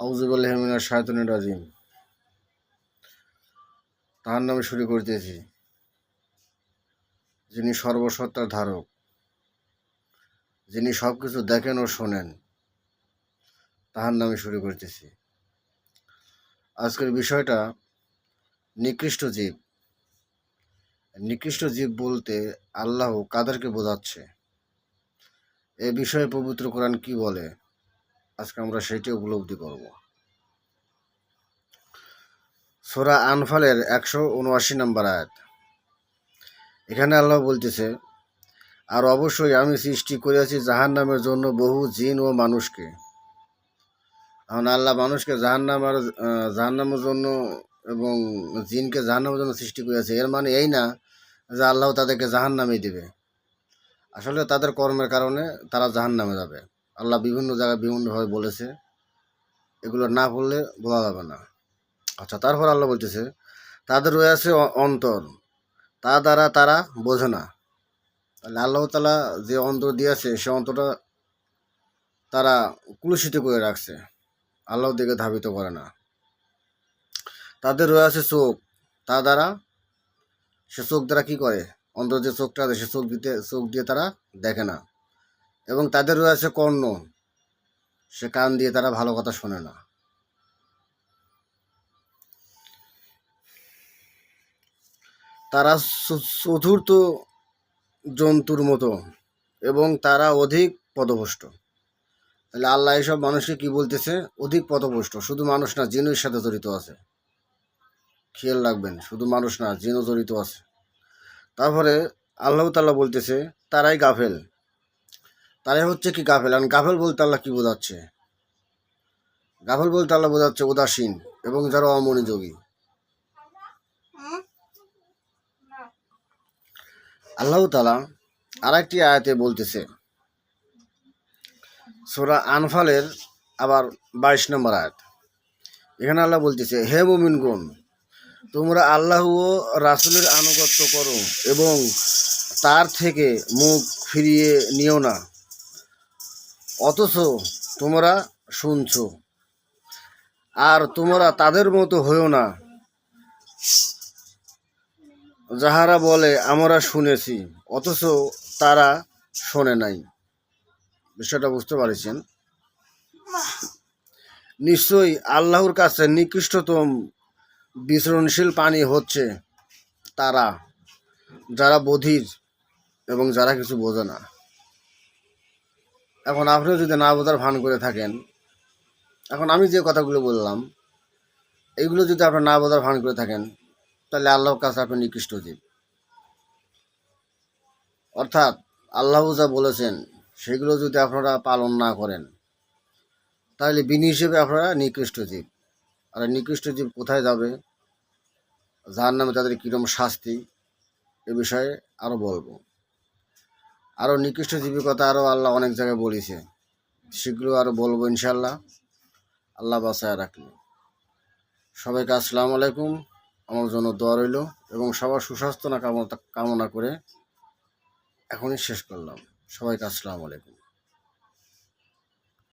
আউজুবুল্লাহমিনা শায়তনের রাজিম। তাহার নামে শুরু করিতেছি। যিনি সর্বসত্তার ধারক, যিনি সব কিছু দেখেন ও শোনেন, তাহার নামে শুরু করিতেছি। আজকের বিষয়টা নিকৃষ্ট জীব। নিকৃষ্ট জীব বলতে আল্লাহ কাদেরকে বোঝাচ্ছে? এ বিষয়ে পবিত্র কোরআন কি বলে? আজকে আমরা সেইটি উপলব্ধি করব। সোরা আনফালের একশো উনআশি নম্বর আয়াত। এখানে আল্লাহ বলতেছে, আর অবশ্যই আমি সৃষ্টি করিয়াছি জাহান নামের জন্য বহু জিন ও মানুষকে। এখন আল্লাহ মানুষকে জাহান নামের জাহান নামের জন্য এবং জিনকে জাহান নামের জন্য সৃষ্টি করিয়াছে। এর মানে এই না যে আল্লাহ তাদেরকে জাহান নামে দিবে। আসলে তাদের কর্মের কারণে তারা জাহান নামে যাবে। আল্লাহ বিভিন্ন জায়গায় বিভিন্নভাবে বলেছে, এগুলো না বললে বলা যাবে না। আচ্ছা তারপর আল্লাহ বলতেছে, তাদের রয়েছে অন্তর। তা দ্বারা তারা বোঝে না। তাহলে আল্লাহ তালা যে অন্তর দিয়েছে, সে অন্তরটা তারা কুলুষিত করে রাখছে। আল্লাহর দিকে ধাবিত করে না। তাদের রয়েছে চোখ। তা দ্বারা সে চোখ দ্বারা কি করে? অন্তর যে চোখটা আছে, সে চোখ দিতে, চোখ দিয়ে তারা দেখে না। এবং তাদের রয়েছে কর্ণ। সে কান দিয়ে তারা ভালো কথা শোনে না। তারা চতুর্থ জন্তুর মতো এবং তারা অধিক পদভষ্ট তাহলে আল্লাহ এসব মানুষকে কি বলতেছে? অধিক পদভষ্ট শুধু মানুষ না জিনের সাথে জড়িত আছে। খেয়াল রাখবেন, শুধু মানুষ না, জিনও জড়িত আছে। তারপরে আল্লাহ তাল্লাহ বলতেছে, তারাই গাফেল। তারাই হচ্ছে কি গাফেল? আর গাফেল বলতে আল্লাহ কি বোঝাচ্ছে? গাফেল বলতে আল্লাহ বোঝাচ্ছে উদাসীন এবং যারা অমনোযোগী। আল্লাহ তালা আর একটি আয়াতে বলতেছে, সোরা আনফালের আবার বাইশ নম্বর আয়াত। এখানে আল্লাহ বলতেছে, হে মুমিনগুন তোমরা আল্লাহ ও রাসুলের আনুগত্য করো এবং তার থেকে মুখ ফিরিয়ে নিও না। অথচ তোমরা শুনছো। আর তোমরা তাদের মতো হইও না। যাহারা বলে, আমরা শুনেছি, অথচ তারা শোনে নাই। বিষয়টা বুঝতে পারছেন? নিশ্চয়ই আল্লাহর কাছে নিকৃষ্টতম বিচরণশীল পানি হচ্ছে তারা, যারা বধির এবং যারা কিছু বোঝে না। এখন আপনিও যদি না বোঝার ভান করে থাকেন, এখন আমি যে কথাগুলো বললাম এইগুলো যদি আপনি না বোঝার ভান করে থাকেন, তাহলে আল্লাহর কাছে আপনি নিকৃষ্ট জীব। অর্থাৎ আল্লাহ যা বলেছেন, সেগুলো যদি আপনারা পালন না করেন, তাহলে বিনি হিসেবে আপনারা নিকৃষ্ট জীব। আর নিকৃষ্ট জীব কোথায় যাবে? যার নামে তাদের কীরকম শাস্তি, এ বিষয়ে আরও বলব। আরও নিকৃষ্ট জীবীর কথা আরও আল্লাহ অনেক জায়গায় বলেছে। সেগুলো আরও বলব ইনশাল্লাহ আল্লাহ বাসায় রাখল সবাইকে আসসালামু আলাইকুম। আমার জন্য দোয়া রইল এবং সবার সুস্বাস্থ্য না কামনা কামনা করে এখনই শেষ করলাম। সবাইকে আসসালামু আলাইকুম।